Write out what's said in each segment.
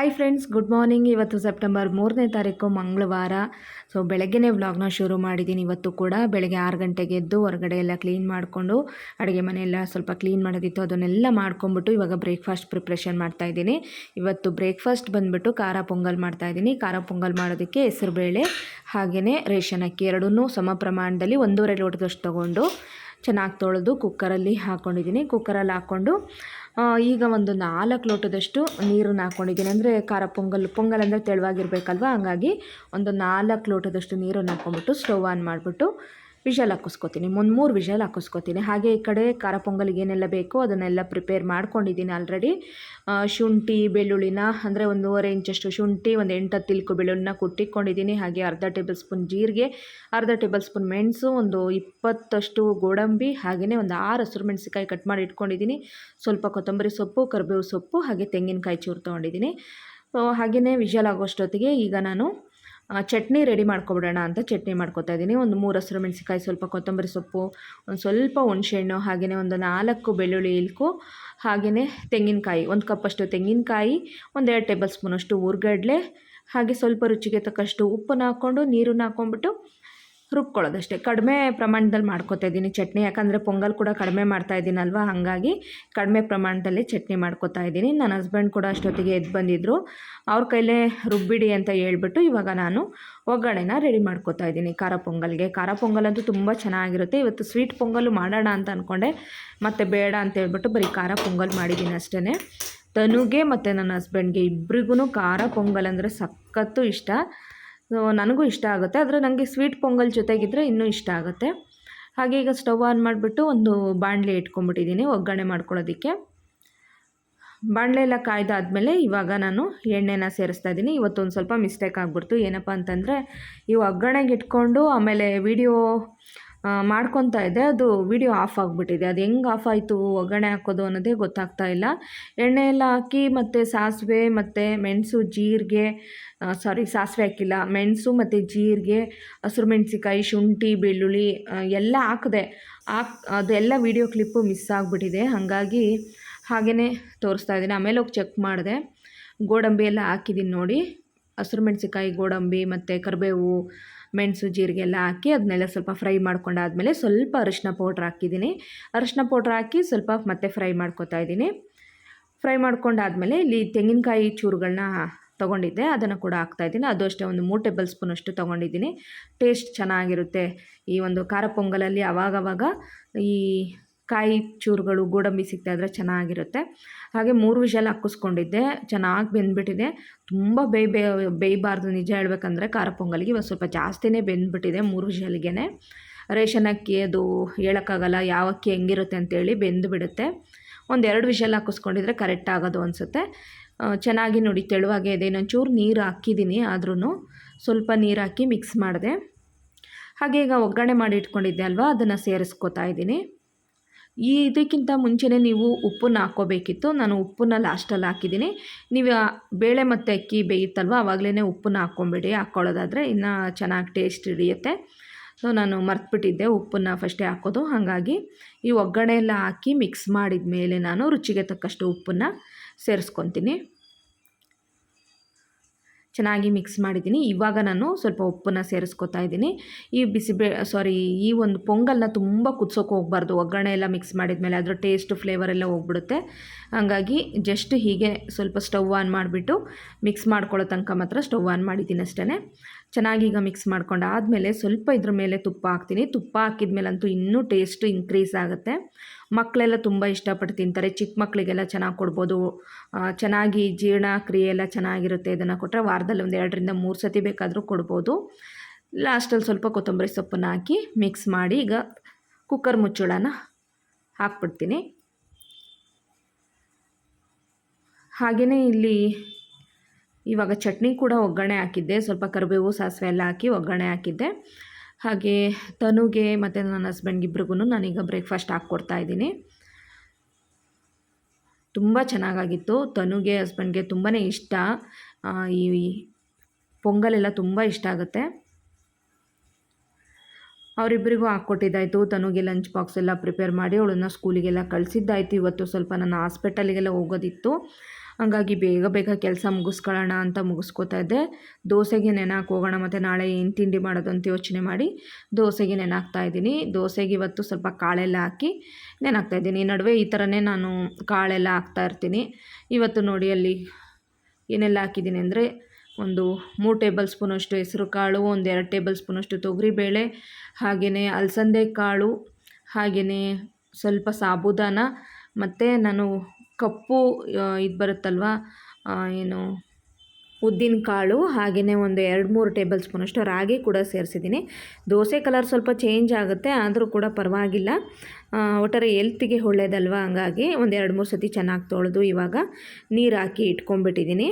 Hi friends good morning ಇವತ್ತು September ಮೂರನೇ ತಾರೀಕು ಮಂಗಳವಾರ. ಸೊ ಬೆಳಗ್ಗೆನೇ ವ್ಲಾಗ್ನ ಶುರು ಮಾಡಿದ್ದೀನಿ. ಇವತ್ತು ಕೂಡ ಬೆಳಗ್ಗೆ ಆರು ಗಂಟೆಗೆ ಎದ್ದು ಹೊರಗಡೆ ಎಲ್ಲ ಕ್ಲೀನ್ ಮಾಡಿಕೊಂಡು ಅಡುಗೆ ಮನೆಯೆಲ್ಲ ಸ್ವಲ್ಪ ಕ್ಲೀನ್ ಮಾಡೋದಿತ್ತು. ಅದನ್ನೆಲ್ಲ ಮಾಡ್ಕೊಂಬಿಟ್ಟು ಇವಾಗ ಬ್ರೇಕ್ಫಾಸ್ಟ್ ಪ್ರಿಪ್ರೇಷನ್ ಮಾಡ್ತಾಯಿದ್ದೀನಿ ಇವತ್ತು ಬ್ರೇಕ್ಫಾಸ್ಟ್ ಬಂದುಬಿಟ್ಟು ಖಾರ ಪೊಂಗಲ್ ಮಾಡ್ತಾಯಿದ್ದೀನಿ ಖಾರ ಪೊಂಗಲ್ ಮಾಡೋದಕ್ಕೆ ಹೆಸರುಬೇಳೆ ಹಾಗೆಯೇ ರೇಷನ್ ಅಕ್ಕಿ ಎರಡನ್ನೂ ಸಮ ಪ್ರಮಾಣದಲ್ಲಿ ಒಂದೂವರೆ ಲೋಟದಷ್ಟು ತೊಗೊಂಡು ಚೆನ್ನಾಗಿ ತೊಳೆದು ಕುಕ್ಕರಲ್ಲಿ ಹಾಕ್ಕೊಂಡಿದ್ದೀನಿ ಕುಕ್ಕರಲ್ಲಿ ಹಾಕ್ಕೊಂಡು ಈಗ ಒಂದು ನಾಲ್ಕು ಲೋಟದಷ್ಟು ನೀರನ್ನು ಹಾಕ್ಕೊಂಡಿದ್ದೀನಿ. ಅಂದರೆ ಖಾರ ಪೊಂಗಲ್ ಪೊಂಗಲ್ ಅಂದರೆ ತೆಳುವಾಗಿರಬೇಕಲ್ವ? ಹಂಗಾಗಿ ಒಂದು ನಾಲ್ಕು ಲೋಟದಷ್ಟು ನೀರನ್ನು ಹಾಕ್ಕೊಂಬಿಟ್ಟು ಸ್ಟವ್ ಆನ್ ಮಾಡಿಬಿಟ್ಟು ವಿಷಲ್ ಹಾಕಿಸ್ಕೊತೀನಿ ಒಂದು ಮೂರು ವಿಷಲ್ ಹಾಕಿಸ್ಕೊತೀನಿ ಹಾಗೆ ಈ ಕಡೆ ಖಾರ ಪೊಂಗಲ್ಗೆ ಏನೆಲ್ಲ ಬೇಕೋ ಅದನ್ನೆಲ್ಲ ಪ್ರಿಪೇರ್ ಮಾಡ್ಕೊಂಡಿದ್ದೀನಿ ಆಲ್ರೆಡಿ ಶುಂಠಿ, ಬೆಳ್ಳುಳ್ಳಿನ, ಅಂದರೆ ಒಂದೂವರೆ ಇಂಚಷ್ಟು ಶುಂಠಿ, ಒಂದು ಎಂಟು ತಿಲ್ಕು ಬೆಳ್ಳುಳ್ಳಿನ ಕುಟ್ಟಿಕೊಂಡಿದ್ದೀನಿ. ಹಾಗೆ ಅರ್ಧ ಟೇಬಲ್ ಸ್ಪೂನ್ ಜೀರಿಗೆ, ಅರ್ಧ ಟೇಬಲ್ ಸ್ಪೂನ್ ಮೆಣಸು, ಒಂದು ಇಪ್ಪತ್ತಷ್ಟು ಗೋಡಂಬಿ ಹಾಗೆಯೇ ಒಂದು ಆರು ಹಸಿರು ಮೆಣಸಿಕಾಯಿ ಕಟ್ ಮಾಡಿ ಇಟ್ಕೊಂಡಿದ್ದೀನಿ. ಸ್ವಲ್ಪ ಕೊತ್ತಂಬರಿ ಸೊಪ್ಪು, ಕರಿಬೇವು ಸೊಪ್ಪು, ಹಾಗೆ ತೆಂಗಿನಕಾಯಿ ಚೂರು ತೊಗೊಂಡಿದ್ದೀನಿ. ಹಾಗೆಯೇ ವಿಷಲ್ ಆಗೋಷ್ಟೊತ್ತಿಗೆ ಈಗ ನಾನು ಚಟ್ನಿ ರೆಡಿ ಮಾಡ್ಕೊಬಿಡೋಣ ಅಂತ ಚಟ್ನಿ ಮಾಡ್ಕೊತಾ ಇದ್ದೀನಿ. ಒಂದು ಮೂರು ಹಸಿರು ಮೆಣಸಿಕಾಯಿ ಸ್ವಲ್ಪ ಕೊತ್ತಂಬರಿ ಸೊಪ್ಪು, ಒಂದು ಸ್ವಲ್ಪ ಹುಣಸೆಹಣ್ಣು ಹಾಗೆಯೇ ಒಂದು ನಾಲ್ಕು ಬೆಳ್ಳುಳ್ಳಿ ಇಲ್ಕು ಹಾಗೆಯೇ ತೆಂಗಿನಕಾಯಿ, ಒಂದು ಕಪ್ಪಷ್ಟು ತೆಂಗಿನಕಾಯಿ ಒಂದೆರಡು ಟೇಬಲ್ ಸ್ಪೂನಷ್ಟು ಉರ್ಗಡ್ಲೆ ಹಾಗೆ ಸ್ವಲ್ಪ ರುಚಿಗೆ ತಕ್ಕಷ್ಟು ಉಪ್ಪನ್ನು ಹಾಕ್ಕೊಂಡು ನೀರನ್ನು ಹಾಕ್ಕೊಂಬಿಟ್ಟು ರುಬ್ಕೊಳ್ಳೋದಷ್ಟೇ. ಕಡಿಮೆ ಪ್ರಮಾಣದಲ್ಲಿ ಮಾಡ್ಕೋತಾ ಇದ್ದೀನಿ ಚಟ್ನಿ. ಯಾಕಂದರೆ ಪೊಂಗಲ್ ಕೂಡ ಕಡಿಮೆ ಮಾಡ್ತಾ ಇದ್ದೀನಲ್ವ? ಹಾಗಾಗಿ ಕಡಿಮೆ ಪ್ರಮಾಣದಲ್ಲಿ ಚಟ್ನಿ ಮಾಡ್ಕೋತಾ ಇದ್ದೀನಿ. ನನ್ನ ಹಸ್ಬೆಂಡ್ ಕೂಡ ಅಷ್ಟೊತ್ತಿಗೆ ಎದ್ದು ಬಂದಿದ್ದರು ಅವ್ರ ಕೈಲೇ ರುಬ್ಬಿಡಿ ಅಂತ ಹೇಳ್ಬಿಟ್ಟು ಇವಾಗ ನಾನು ಒಗ್ಗರಣೆನ ರೆಡಿ ಮಾಡ್ಕೋತಾ ಇದ್ದೀನಿ. ಖಾರ ಪೊಂಗಲ್ಗೆ. ಖಾರ ಪೊಂಗಲ್ ಅಂತೂ ತುಂಬ ಚೆನ್ನಾಗಿರುತ್ತೆ. ಇವತ್ತು ಸ್ವೀಟ್ ಪೊಂಗಲು ಮಾಡೋಣ ಅಂತ ಅಂದ್ಕೊಂಡೆ ಮತ್ತು ಬೇಡ ಅಂತ ಹೇಳ್ಬಿಟ್ಟು ಬರೀ ಖಾರ ಪೊಂಗಲ್ ಮಾಡಿದ್ದೀನಿ ಅಷ್ಟೇ ತನುಗೆ ಮತ್ತು ನನ್ನ ಹಸ್ಬೆಂಡ್ಗೆ ಇಬ್ಬರಿಗೂ ಖಾರ ಪೊಂಗಲ್ ಅಂದರೆ ಸಖತ್ತು ಇಷ್ಟ. ಸೊ ನನಗೂ ಇಷ್ಟ ಆಗುತ್ತೆ. ಆದರೆ ನನಗೆ ಸ್ವೀಟ್ ಪೊಂಗಲ್ ಜೊತೆಗಿದ್ರೆ ಇನ್ನೂ ಇಷ್ಟ ಆಗುತ್ತೆ. ಹಾಗೆ ಈಗ ಸ್ಟವ್ ಆನ್ ಮಾಡಿಬಿಟ್ಟು ಒಂದು ಬಾಣಲೆ ಇಟ್ಕೊಂಡ್ಬಿಟ್ಟಿದ್ದೀನಿ ಒಗ್ಗರಣೆ ಮಾಡ್ಕೊಳ್ಳೋದಕ್ಕೆ. ಬಾಣಲೆ ಎಲ್ಲ ಕಾಯ್ದಾದಮೇಲೆ ಇವಾಗ ನಾನು ಎಣ್ಣೆನ ಸೇರಿಸ್ತಾ ಇದ್ದೀನಿ. ಇವತ್ತೊಂದು ಸ್ವಲ್ಪ ಮಿಸ್ಟೇಕ್ ಆಗಿಬಿಡ್ತು. ಏನಪ್ಪ ಅಂತಂದರೆ, ಈ ಒಗ್ಗರಣೆಗೆ ಇಟ್ಕೊಂಡು ಆಮೇಲೆ ವಿಡಿಯೋ ಮಾಡ್ಕೊತಾ ಇದ್ದೆ ಅದು ವಿಡಿಯೋ ಆಫ್ ಆಗಿಬಿಟ್ಟಿದೆ. ಅದು ಹೆಂಗೆ ಆಫ್ ಆಯಿತು, ಒಗ್ಗರಣೆ ಹಾಕೋದು ಅನ್ನೋದೇ ಗೊತ್ತಾಗ್ತಾ ಇಲ್ಲ. ಎಣ್ಣೆ ಎಲ್ಲ ಹಾಕಿ ಮತ್ತು ಸಾಸಿವೆ ಮತ್ತು ಮೆಣಸು, ಜೀರಿಗೆ ಸಾರಿ ಸಾಸಿವೆ ಹಾಕಿಲ್ಲ. ಮೆಣಸು ಮತ್ತು ಜೀರಿಗೆ, ಹಸಿರು ಮೆಣಸಿಕಾಯಿ ಶುಂಠಿ, ಬೆಳ್ಳುಳ್ಳಿ ಎಲ್ಲ ಹಾಕಿದೆ. ಹಾಕ್, ಅದೆಲ್ಲ ವೀಡಿಯೋ ಕ್ಲಿಪ್ಪು ಮಿಸ್ ಆಗಿಬಿಟ್ಟಿದೆ. ಹಾಗಾಗಿ ಹಾಗೆಯೇ ತೋರಿಸ್ತಾ ಇದ್ದೀನಿ. ಆಮೇಲೆ ಹೋಗಿ ಚೆಕ್ ಮಾಡಿದೆ. ಗೋಡಂಬಿ ಎಲ್ಲ ಹಾಕಿದ್ದೀನಿ ನೋಡಿ. ಹಸಿರು ಮೆಣಸಿಕಾಯಿ ಗೋಡಂಬಿ ಮತ್ತು ಕರಿಬೇವು ಮೆಣಸು ಜೀರಿಗೆ ಎಲ್ಲ ಹಾಕಿ ಅದನ್ನೆಲ್ಲ ಸ್ವಲ್ಪ ಫ್ರೈ ಮಾಡ್ಕೊಂಡಾದ್ಮೇಲೆ ಸ್ವಲ್ಪ ಅರಿಶಿನ ಪೌಡ್ರ್ ಹಾಕಿದ್ದೀನಿ. ಅರಿಶಿನ ಪೌಡ್ರ್ ಹಾಕಿ ಸ್ವಲ್ಪ ಮತ್ತೆ ಫ್ರೈ ಮಾಡ್ಕೊತಾ ಇದ್ದೀನಿ. ಫ್ರೈ ಮಾಡ್ಕೊಂಡಾದ್ಮೇಲೆ ಇಲ್ಲಿ ತೆಂಗಿನಕಾಯಿ ಚೂರುಗಳನ್ನ ತೊಗೊಂಡಿದ್ದೆ, ಅದನ್ನು ಕೂಡ ಹಾಕ್ತಾಯಿದ್ದೀನಿ ಅದು ಅಷ್ಟೇ, ಒಂದು ಮೂರು ಟೇಬಲ್ ಸ್ಪೂನಷ್ಟು ತೊಗೊಂಡಿದ್ದೀನಿ. ಟೇಸ್ಟ್ ಚೆನ್ನಾಗಿರುತ್ತೆ. ಈ ಒಂದು ಖಾರ ಪೊಂಗಲಲ್ಲಿ ಅವಾಗವಾಗ ಈ ಕಾಯಿ ಚೂರುಗಳು ಗೋಡಂಬಿ ಸಿಗ್ತಾಯಿದ್ರೆ ಚೆನ್ನಾಗಿರುತ್ತೆ. ಹಾಗೆ ಮೂರು ವಿಷಲ್ ಹಾಕಿಸ್ಕೊಂಡಿದ್ದೆ, ಚೆನ್ನಾಗಿ ಬೆಂದ್ಬಿಟ್ಟಿದೆ. ತುಂಬ ಬೇಯ್ ಬೇ, ಬೇಯಬಾರ್ದು ನಿಜ ಹೇಳ್ಬೇಕಂದ್ರೆ ಖಾರ ಪೊಂಗಲ್ಗೆ ಇವಾಗ ಸ್ವಲ್ಪ ಜಾಸ್ತಿನೇ ಬೆಂದ್ಬಿಟ್ಟಿದೆ ಮೂರು ವಿಷಲ್ಗೆ ರೇಷನ್ ಅಕ್ಕಿ ಅದು ಹೇಳೋಕ್ಕಾಗಲ್ಲ, ಯಾವ ಅಕ್ಕಿ ಹೆಂಗಿರುತ್ತೆ ಅಂತೇಳಿ ಬೆಂದು ಬಿಡುತ್ತೆ ಒಂದು ಎರಡು ವಿಷಲ್ ಹಾಕಿಸ್ಕೊಂಡಿದ್ರೆ ಕರೆಕ್ಟ್ ಆಗೋದು ಅನಿಸುತ್ತೆ. ಚೆನ್ನಾಗಿ ನೋಡಿ, ತೆಳುವಾಗೆ ಇದೆ. ಇನ್ನೊಂಚೂರು ನೀರು ಹಾಕಿದ್ದೀನಿ ಆದ್ರೂ ಸ್ವಲ್ಪ ನೀರು ಹಾಕಿ ಮಿಕ್ಸ್ ಮಾಡಿದೆ. ಹಾಗೆ ಈಗ ಒಗ್ಗರಣೆ ಮಾಡಿ ಇಟ್ಕೊಂಡಿದ್ದೆ ಅಲ್ವಾ, ಅದನ್ನು ಸೇರಿಸ್ಕೋತಾ ಇದ್ದೀನಿ. ಈ ಇದಕ್ಕಿಂತ ಮುಂಚೆನೇ ನೀವು ಉಪ್ಪನ್ನ ಹಾಕ್ಕೋಬೇಕಿತ್ತು. ನಾನು ಉಪ್ಪನ್ನ ಲಾಸ್ಟಲ್ಲಿ ಹಾಕಿದ್ದೀನಿ. ನೀವು ಬೇಳೆ ಮತ್ತು ಅಕ್ಕಿ ಬೇಯುತ್ತಲ್ವ? ಆವಾಗಲೇ ಉಪ್ಪನ್ನ ಹಾಕ್ಕೊಂಬಿಡಿ. ಹಾಕ್ಕೊಳ್ಳೋದಾದರೆ ಇನ್ನೂ ಚೆನ್ನಾಗಿ ಟೇಸ್ಟ್ ಹಿಡಿಯುತ್ತೆ. ಸೊ ನಾನು ಮರ್ತ್ಬಿಟ್ಟಿದ್ದೆ ಉಪ್ಪನ್ನು ಫಸ್ಟೇ ಹಾಕೋದು. ಹಾಗಾಗಿ ಈ ಒಗ್ಗರಣೆ ಎಲ್ಲ ಹಾಕಿ ಮಿಕ್ಸ್ ಮಾಡಿದ ಮೇಲೆ ನಾನು ರುಚಿಗೆ ತಕ್ಕಷ್ಟು ಉಪ್ಪನ್ನು ಸೇರಿಸ್ಕೊತೀನಿ. ಚೆನ್ನಾಗಿ ಮಿಕ್ಸ್ ಮಾಡಿದ್ದೀನಿ. ಇವಾಗ ನಾನು ಸ್ವಲ್ಪ ಉಪ್ಪನ್ನು ಸೇರಿಸ್ಕೊತಾ ಇದ್ದೀನಿ. ಈ ಬಿಸಿಬೇ ಸಾರಿ, ಈ ಒಂದು ಪೊಂಗಲ್ನ ತುಂಬ ಕುದಿಸೋಕೆ ಹೋಗ್ಬಾರ್ದು. ಒಗ್ಗರಣೆ ಎಲ್ಲ ಮಿಕ್ಸ್ ಮಾಡಿದ ಮೇಲೆ ಅದರ ಟೇಸ್ಟ್, ಫ್ಲೇವರ್ ಎಲ್ಲ ಹೋಗ್ಬಿಡುತ್ತೆ. ಹಾಗಾಗಿ ಜಸ್ಟ್ ಹೀಗೆ ಸ್ವಲ್ಪ ಸ್ಟವ್ ಆನ್ ಮಾಡಿಬಿಟ್ಟು ಮಿಕ್ಸ್ ಮಾಡ್ಕೊಳ್ಳೋ ತನಕ ಮಾತ್ರ ಸ್ಟವ್ ಆನ್ ಮಾಡಿದ್ದೀನಿ ಅಷ್ಟೇ ಚೆನ್ನಾಗಿ ಈಗ ಮಿಕ್ಸ್ ಮಾಡ್ಕೊಂಡು. ಆದಮೇಲೆ ಸ್ವಲ್ಪ ಇದ್ರ ಮೇಲೆ ತುಪ್ಪ ಹಾಕ್ತೀನಿ. ತುಪ್ಪ ಹಾಕಿದ ಮೇಲಂತೂ ಇನ್ನೂ ಟೇಸ್ಟ್ ಇನ್ಕ್ರೀಸ್ ಆಗುತ್ತೆ. ಮಕ್ಕಳೆಲ್ಲ ತುಂಬ ಇಷ್ಟಪಟ್ಟು ತಿಂತಾರೆ. ಚಿಕ್ಕ ಮಕ್ಕಳಿಗೆಲ್ಲ ಚೆನ್ನಾಗಿ ಕೊಡ್ಬೋದು. ಚೆನ್ನಾಗಿ ಜೀರ್ಣ ಕ್ರಿಯೆ ಎಲ್ಲ ಚೆನ್ನಾಗಿರುತ್ತೆ ಇದನ್ನು ಕೊಟ್ಟರೆ ವಾರದಲ್ಲಿ ಒಂದು ಎರಡರಿಂದ ಮೂರು ಸತಿ ಬೇಕಾದರೂ ಕೊಡ್ಬೋದು. ಲಾಸ್ಟಲ್ಲಿ ಸ್ವಲ್ಪ ಕೊತ್ತಂಬರಿ ಸೊಪ್ಪನ್ನು ಹಾಕಿ ಮಿಕ್ಸ್ ಮಾಡಿ ಈಗ ಕುಕ್ಕರ್ ಮುಚ್ಚಳನ ಹಾಕ್ಬಿಡ್ತೀನಿ. ಹಾಗೆಯೇ ಇಲ್ಲಿ ಇವಾಗ ಚಟ್ನಿ ಕೂಡ ಒಗ್ಗರಣೆ ಹಾಕಿದ್ದೆ. ಸ್ವಲ್ಪ ಕರಿಬೇವು, ಸಾಸಿವೆ ಎಲ್ಲ ಹಾಕಿ ಒಗ್ಗರಣೆ ಹಾಕಿದ್ದೆ. ಹಾಗೆ ತನುಗೆ ಮತ್ತು ನನ್ನ ಹಸ್ಬೆಂಡ್ಗೆ ಇಬ್ರಿಗೂ ನಾನೀಗ ಬ್ರೇಕ್ಫಾಸ್ಟ್ ಹಾಕ್ಕೊಡ್ತಾ ಇದ್ದೀನಿ. ತುಂಬ ಚೆನ್ನಾಗಾಗಿತ್ತು. ತನುಗೆ ಹಸ್ಬೆಂಡ್ಗೆ ತುಂಬಾ ಇಷ್ಟ. ಈ ಪೊಂಗಲೆಲ್ಲ ತುಂಬ ಇಷ್ಟ ಆಗುತ್ತೆ. ಅವರಿಬ್ಬರಿಗೂ ಹಾಕ್ಕೊಟ್ಟಿದ್ದಾಯಿತು. ತನುಗೆ ಲಂಚ್ ಬಾಕ್ಸ್ ಎಲ್ಲ ಪ್ರಿಪೇರ್ ಮಾಡಿ ಅವಳನ್ನು ಸ್ಕೂಲಿಗೆಲ್ಲ ಕಳಿಸಿದ್ದಾಯಿತು. ಇವತ್ತು ಸ್ವಲ್ಪ ನನ್ನ ಹಾಸ್ಪಿಟಲಿಗೆಲ್ಲ ಹೋಗೋದಿತ್ತು. ಹಾಗಾಗಿ ಬೇಗ ಬೇಗ ಕೆಲಸ ಮುಗಿಸ್ಕೊಳ್ಳೋಣ ಅಂತ ಮುಗಿಸ್ಕೋತಾ ಇದ್ದೆ. ದೋಸೆಗೆ ನೆನಾಕ್ ಹೋಗೋಣ ಮತ್ತು ನಾಳೆ ಏನು ತಿಂಡಿ ಮಾಡೋದು ಅಂತ ಯೋಚನೆ ಮಾಡಿ ದೋಸೆಗೆ ನೆನಾಗ್ತಾ ಇದ್ದೀನಿ. ದೋಸೆಗೆ ಇವತ್ತು ಸ್ವಲ್ಪ ಕಾಳೆಲ್ಲ ಹಾಕಿ ನೆನಾಗ್ತಾ ಇದ್ದೀನಿ. ನಡುವೆ ಈ ಥರನೇ ನಾನು ಕಾಳೆಲ್ಲ ಹಾಕ್ತಾ ಇರ್ತೀನಿ. ಇವತ್ತು ನೋಡಿ ಅಲ್ಲಿ ಏನೆಲ್ಲ ಹಾಕಿದ್ದೀನಿ ಅಂದರೆ ಒಂದು ಮೂರು ಟೇಬಲ್ ಸ್ಪೂನಷ್ಟು ಹೆಸರು ಕಾಳು, ಒಂದು ಎರಡು ಟೇಬಲ್ ಸ್ಪೂನಷ್ಟು ತೊಗರಿಬೇಳೆ ಹಾಗೆಯೇ ಅಲಸಂದೆ ಕಾಳು ಹಾಗೆಯೇ ಸ್ವಲ್ಪ ಸಾಬುದಾನ ಮತ್ತು ನಾನು ಕಪ್ಪು ಇದು ಬರುತ್ತಲ್ವ? ಏನು, ಉದ್ದಿನ ಕಾಳು ಹಾಗೆಯೇ ಒಂದು ಎರಡು ಮೂರು ಟೇಬಲ್ ಸ್ಪೂನಷ್ಟು ರಾಗಿ ಕೂಡ ಸೇರಿಸಿದ್ದೀನಿ. ದೋಸೆ ಕಲರ್ ಸ್ವಲ್ಪ ಚೇಂಜ್ ಆಗುತ್ತೆ, ಆದರೂ ಕೂಡ ಪರವಾಗಿಲ್ಲ. ಒಟ್ಟಾರೆ ಎಲ್ತಿಗೆ ಒಳ್ಳೇದಲ್ವ? ಹಂಗಾಗಿ ಒಂದು ಎರಡು ಮೂರು ಸತಿ ಚೆನ್ನಾಗಿ ತೊಳೆದು ಇವಾಗ ನೀರು ಹಾಕಿ ಇಟ್ಕೊಂಡ್ಬಿಟ್ಟಿದ್ದೀನಿ.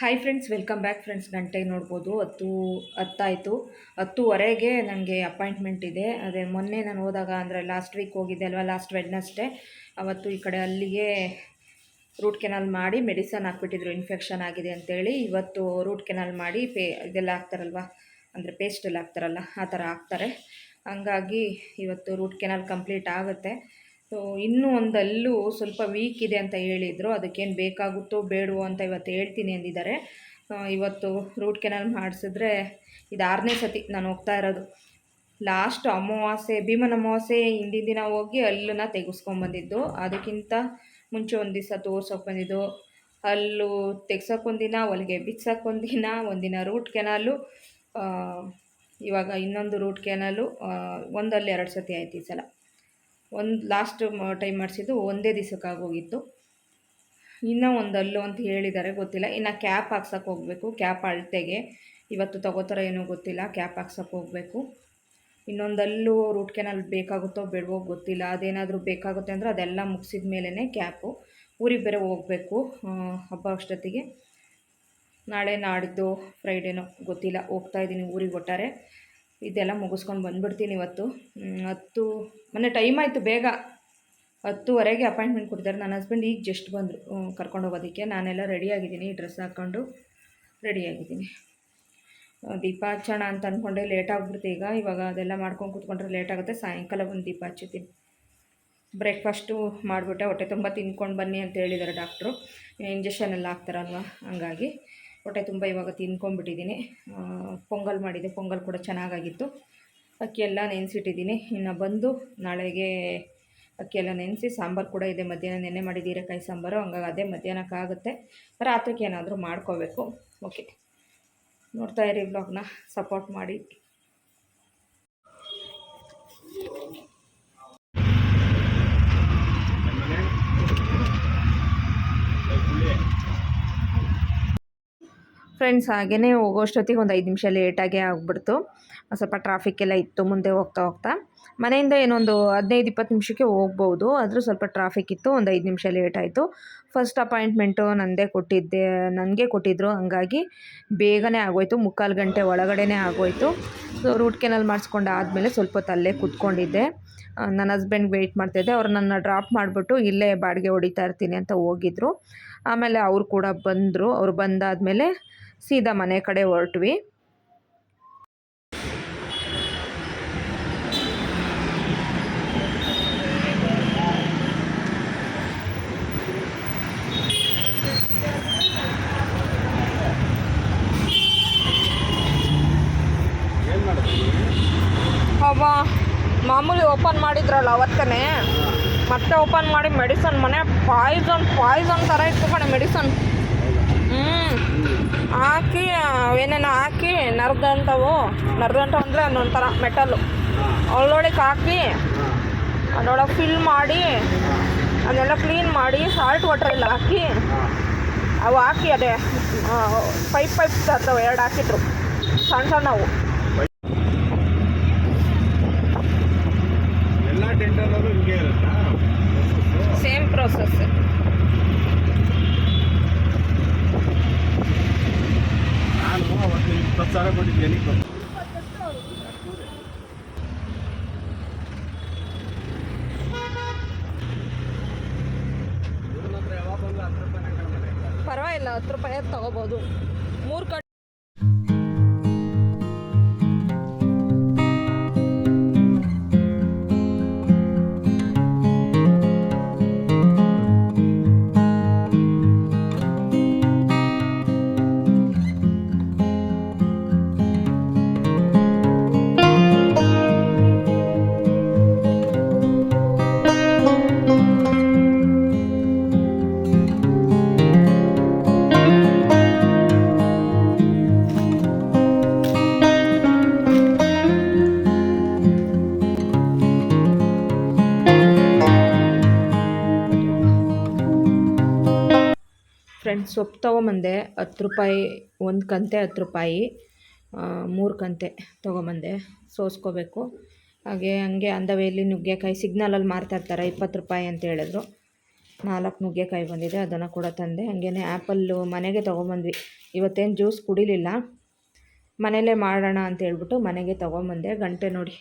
Hi friends welcome back friends ಗಂಟೆ ನೋಡ್ಬೋದು. ಹತ್ತು, ಹತ್ತಾಯಿತು. ಹತ್ತುವರೆಗೆ ನನಗೆ ಅಪಾಯಿಂಟ್ಮೆಂಟ್ ಇದೆ. ಅದೇ ಮೊನ್ನೆ ನಾನು ಹೋದಾಗ ಅಂದರೆ ಲಾಸ್ಟ್ ವೀಕ್ ಹೋಗಿದ್ದೆ ಅಲ್ವಾ? ಲಾಸ್ಟ್ ವೆಡ್ನಸ್ಡೇ ಅವತ್ತು ಈ ಕಡೆ ಅಲ್ಲಿಗೆ ರೂಟ್ ಕೆನಾಲ್ ಮಾಡಿ ಮೆಡಿಸನ್ ಹಾಕ್ಬಿಟ್ಟಿದ್ರು. ಇನ್ಫೆಕ್ಷನ್ ಆಗಿದೆ ಅಂತೇಳಿ ಇವತ್ತು ರೂಟ್ ಕೆನಾಲ್ ಮಾಡಿ ಪೇ, ಇದೆಲ್ಲ ಹಾಕ್ತಾರಲ್ವ? ಅಂದರೆ ಪೇಸ್ಟ್ ಎಲ್ಲ ಹಾಕ್ತಾರಲ್ಲ, ಆ ಥರ ಹಾಕ್ತಾರೆ. ಹಂಗಾಗಿ ಇವತ್ತು ರೂಟ್ ಕೆನಾಲ್ ಕಂಪ್ಲೀಟ್ ಆಗುತ್ತೆ. ಸೊ ಇನ್ನೂ ಒಂದು ಅಲ್ಲೂ ಸ್ವಲ್ಪ ವೀಕ್ ಇದೆ ಅಂತ ಹೇಳಿದರು. ಅದಕ್ಕೇನು ಬೇಕಾಗುತ್ತೋ ಬೇಡವೋ ಅಂತ ಇವತ್ತು ಹೇಳ್ತೀನಿ ಅಂದಿದ್ದಾರೆ. ಇವತ್ತು ರೂಟ್ ಕೆನಲ್ ಮಾಡಿಸಿದ್ರೆ ಇದು ಆರನೇ ಸತಿ ನಾನು ಹೋಗ್ತಾ ಇರೋದು. ಲಾಸ್ಟ್ ಅಮಾವಾಸ್ಯೆ, ಭೀಮನ ಅಮಾವಾಸ್ಯೆ ಹಿಂದಿನ ದಿನ ಹೋಗಿ ಹಲ್ಲನ್ನ ತೆಗೆಸ್ಕೊಂಬಂದಿದ್ದು ಅದಕ್ಕಿಂತ ಮುಂಚೆ ಒಂದು ದಿವಸ ತೋರ್ಸೋಕೆ ಬಂದಿದ್ದು. ಹಲ್ಲು ತೆಗ್ಸೋಕ್ಕೊಂದಿನ ಹೊಲಿಗೆ ಬಿಚ್ಸೋಕ್ಕೊಂದಿನ ಒಂದಿನ ರೂಟ್ ಕೆನಾಲು ಇವಾಗ ಇನ್ನೊಂದು ರೂಟ್ ಕೆನಾಲು ಒಂದಲ್ಲಿ ಎರಡು ಸತಿ ಆಯ್ತು ಈ ಸಲ. ಒಂದು ಲಾಸ್ಟ್ ಟೈಮ್ ಮಾಡಿಸಿದ್ದು ಒಂದೇ ದಿವಸಕ್ಕಾಗೋಗಿತ್ತು ಇನ್ನೂ ಒಂದು ಅಲ್ಲು ಅಂತ ಹೇಳಿದ್ದಾರೆ ಗೊತ್ತಿಲ್ಲ. ಇನ್ನು ಕ್ಯಾಪ್ ಹಾಕ್ಸೋಕೆ ಹೋಗಬೇಕು ಕ್ಯಾಪ್ ಅಳತೆಗೆ. ಇವತ್ತು ತಗೋತಾರ ಏನೋ ಗೊತ್ತಿಲ್ಲ ಕ್ಯಾಪ್ ಹಾಕ್ಸೋಕೆ ಹೋಗಬೇಕು. ಇನ್ನೊಂದಲ್ಲೂ ರೂಟ್ ಕೆನಲ್ ಬೇಕಾಗುತ್ತೋ ಬೇಡವೋ ಗೊತ್ತಿಲ್ಲ. ಅದೇನಾದರೂ ಬೇಕಾಗುತ್ತೆ ಅಂದರೆ ಅದೆಲ್ಲ ಮುಗಿಸಿದ ಮೇಲೇ ಕ್ಯಾಪು ಊರಿಗೆ ಬೇರೆ ಹೋಗಬೇಕು ಹಬ್ಬ ಅಷ್ಟೊತ್ತಿಗೆ. ನಾಳೆ ನಾಡಿದ್ದು ಫ್ರೈಡೇನೋ ಗೊತ್ತಿಲ್ಲ. ಹೋಗ್ತಾ ಇದ್ದೀನಿ ಊರಿಗೆ ಒಟ್ಟಾರೆ. ಇದೆಲ್ಲ ಮುಗಿಸ್ಕೊಂಡು ಬಂದುಬಿಡ್ತೀನಿ ಇವತ್ತು. ಹತ್ತು ಮೊನ್ನೆ ಟೈಮ್ ಆಯಿತು ಬೇಗ ಹತ್ತುವರೆಗೆ ಅಪಾಯಿಂಟ್ಮೆಂಟ್ ಕೊಡ್ತಾರೆ ನನ್ನ ಹಸ್ಬೆಂಡ್ ಈಗ ಜಸ್ಟ್ ಬಂದರು ಕರ್ಕೊಂಡು ಹೋಗೋದಕ್ಕೆ. ನಾನೆಲ್ಲ ರೆಡಿಯಾಗಿದ್ದೀನಿ ಡ್ರೆಸ್ ಹಾಕ್ಕೊಂಡು ರೆಡಿಯಾಗಿದ್ದೀನಿ ದೀಪ ಹಚ್ಚೋಣ ಅಂತ ಅಂದ್ಕೊಂಡೆ ಲೇಟ್ ಆಗ್ಬಿಡ್ತು ಈಗ. ಇವಾಗ ಅದೆಲ್ಲ ಮಾಡ್ಕೊಂಡು ಕೂತ್ಕೊಂಡ್ರೆ ಲೇಟ್ ಆಗುತ್ತೆ. ಸಾಯಂಕಾಲ ಒಂದು ದೀಪ ಹಚ್ಚುತ್ತೀನಿ. ಬ್ರೇಕ್ಫಾಸ್ಟು ಮಾಡಿಬಿಟ್ಟೆ, ಹೊಟ್ಟೆ ತುಂಬ ತಿನ್ಕೊಂಡು ಬನ್ನಿ ಅಂತ ಹೇಳಿದ್ದಾರೆ ಡಾಕ್ಟ್ರು ಇಂಜೆಕ್ಷನ್ ಎಲ್ಲ ಹಾಕ್ತಾರಲ್ವ? ಹಂಗಾಗಿ ಹೊಟ್ಟೆ ತುಂಬ ಇವಾಗ ತಿನ್ಕೊಂಡ್ಬಿಟ್ಟಿದ್ದೀನಿ. ಪೊಂಗಲ್ ಮಾಡಿದೆ, ಪೊಂಗಲ್ ಕೂಡ ಚೆನ್ನಾಗಾಗಿತ್ತು. ಅಕ್ಕಿ ಎಲ್ಲ ನೆನೆಸಿಟ್ಟಿದ್ದೀನಿ. ಇನ್ನು ಬಂದು ನಾಳೆಗೆ ಅಕ್ಕಿ ಎಲ್ಲ ನೆನೆಸಿ ಸಾಂಬಾರು ಕೂಡ ಇದೆ. ಮಧ್ಯಾಹ್ನ ನೆನೆ ಮಾಡಿದ್ದೀರ ಕೈ ಸಾಂಬಾರು. ಹಂಗಾಗಿ ಅದೇ ಮಧ್ಯಾಹ್ನಕ್ಕಾಗುತ್ತೆ ರಾತ್ರಿಗೆ ಏನಾದರೂ ಮಾಡ್ಕೋಬೇಕು. ಓಕೆ. ನೋಡ್ತಾ ಇರಿ ಬ್ಲಾಗ್ನ ಸಪೋರ್ಟ್ ಮಾಡಿ. ಫ್ರೆಂಡ್ಸ್ ಹಾಗೆಯೇ ಹೋಗೋಷ್ಟೊತ್ತಿಗೆ ಒಂದು ಐದು ನಿಮಿಷ ಲೇಟಾಗೇ ಆಗಿಬಿಡ್ತು. ಸ್ವಲ್ಪ ಟ್ರಾಫಿಕ್ ಎಲ್ಲ ಇತ್ತು, ಮುಂದೆ ಹೋಗ್ತಾ ಹೋಗ್ತಾ. ಮನೆಯಿಂದ ಏನೊಂದು ಹದಿನೈದು, ಇಪ್ಪತ್ತು ನಿಮಿಷಕ್ಕೆ ಹೋಗ್ಬೋದು. ಆದರೂ ಸ್ವಲ್ಪ ಟ್ರಾಫಿಕ್ ಇತ್ತು, ಒಂದು ಐದು ನಿಮಿಷ ಲೇಟ್ ಆಯಿತು. ಫಸ್ಟ್ ಅಪಾಯಿಂಟ್ಮೆಂಟು ನನ್ನದೇ ಕೊಟ್ಟಿದ್ದೆ, ನನಗೆ ಕೊಟ್ಟಿದ್ದರು ಹಂಗಾಗಿ ಬೇಗನೆ ಆಗೋಯ್ತು. ಮುಕ್ಕಾಲು ಗಂಟೆ ಒಳಗಡೆನೇ ಆಗೋಯ್ತು. ಸೊ ರೂಟ್ ಕೆನಲ್ ಮಾಡಿಸ್ಕೊಂಡು ಆದಮೇಲೆ ಸ್ವಲ್ಪ ಹೊತ್ತು ಅಲ್ಲೇ ಕೂತ್ಕೊಂಡಿದ್ದೆ. ನನ್ನ ಹಸ್ಬೆಂಡ್ ವೆಯ್ಟ್ ಮಾಡ್ತಾಯಿದ್ದೆ ಅವ್ರು ನನ್ನ ಡ್ರಾಪ್ ಮಾಡಿಬಿಟ್ಟು ಇಲ್ಲೇ ಬಾಡಿಗೆ ಹೊಡಿತಾ ಇರ್ತೀನಿ ಅಂತ ಹೋಗಿದ್ರು. ಆಮೇಲೆ ಅವರು ಕೂಡ ಬಂದರು. ಅವ್ರು ಬಂದಾದಮೇಲೆ ಸೀದಾ ಮನೆ ಕಡೆ ಹೊರಟ್ವಿ. ಅವ ಮಾಮೂಲಿ ಓಪನ್ ಮಾಡಿದ್ರಲ್ಲ ಅವತ್ತೇ ಮತ್ತೆ ಓಪನ್ ಮಾಡಿ ಮೆಡಿಸನ್ ಮನೆ, ಪಾಯ್ಸನ್ ಪಾಯ್ಸನ್ ಥರ ಇತ್ತು ಕಣೆ ಮೆಡಿಸನ್. ಹಾಕಿ ಏನೇನೋ ಹಾಕಿ ನರ್ದಂಥವು ನರ್ದಂಥ ಅಂದರೆ ಅದೊಂಥರ ಮೆಟಲ್ಲು. ಒಳ್ಳೊಳಗೆ ಹಾಕಿ, ಅದರೊಳಗೆ ಫಿಲ್ ಮಾಡಿ, ಅದನ್ನೆಲ್ಲ ಕ್ಲೀನ್ ಮಾಡಿ ಸಾಲ್ಟ್ ವಾಟ್ರೆಲ್ಲ ಹಾಕಿ, ಅವು ಹಾಕಿ ಅದೇ ಪೈಪ್ ಪೈಪ್ ತರ್ತವೆ, ಎರಡು ಹಾಕಿದ್ರು. ಸಣ್ಣ ಸಣ್ಣವು ಸೇಮ್ ಪ್ರೋಸೆಸ್ ಇಪ್ಪತ್ತು ಸಾವಿರ ಕೊಟ್ಟಿದ್ದೇನೆ ಪರವಾಗಿಲ್ಲ ಹತ್ತು ರೂಪಾಯಿ ತಗೋಬೋದು. ಸೊಪ್ಪು ತೊಗೊಂಬಂದೆ, ಹತ್ತು ರೂಪಾಯಿ, ಒಂದು ಕಂತೆ ಹತ್ತು ರೂಪಾಯಿ ಮೂರು ಕಂತೆ ತೊಗೊಂಬಂದೆ, ಸೋಸ್ಕೋಬೇಕು. ಹಾಗೆ ಹಂಗೆ ಅಂದವೇಲಿ ನುಗ್ಗೆಕಾಯಿ ಸಿಗ್ನಲಲ್ಲಿ ಮಾರ್ತಾಯಿರ್ತಾರೆ ಇಪ್ಪತ್ತು ರೂಪಾಯಿ ಅಂತ ಹೇಳಿದ್ರು. ನಾಲ್ಕು ನುಗ್ಗೆಕಾಯಿ ಬಂದಿದೆ, ಅದನ್ನು ಕೂಡ ತಂದೆ. ಹಾಗೇನೆ ಆ್ಯಪಲ್ಲು ಮನೆಗೆ ತೊಗೊಂಬಂದ್ವಿ. ಇವತ್ತೇನು ಜ್ಯೂಸ್ ಕುಡಿಲಿಲ್ಲ. ಮನೇಲೇ ಮಾಡೋಣ ಅಂತ ಹೇಳ್ಬಿಟ್ಟು ಮನೆಗೆ ತೊಗೊಂಬಂದೆ, ಗಂಟೆ ನೋಡಿ.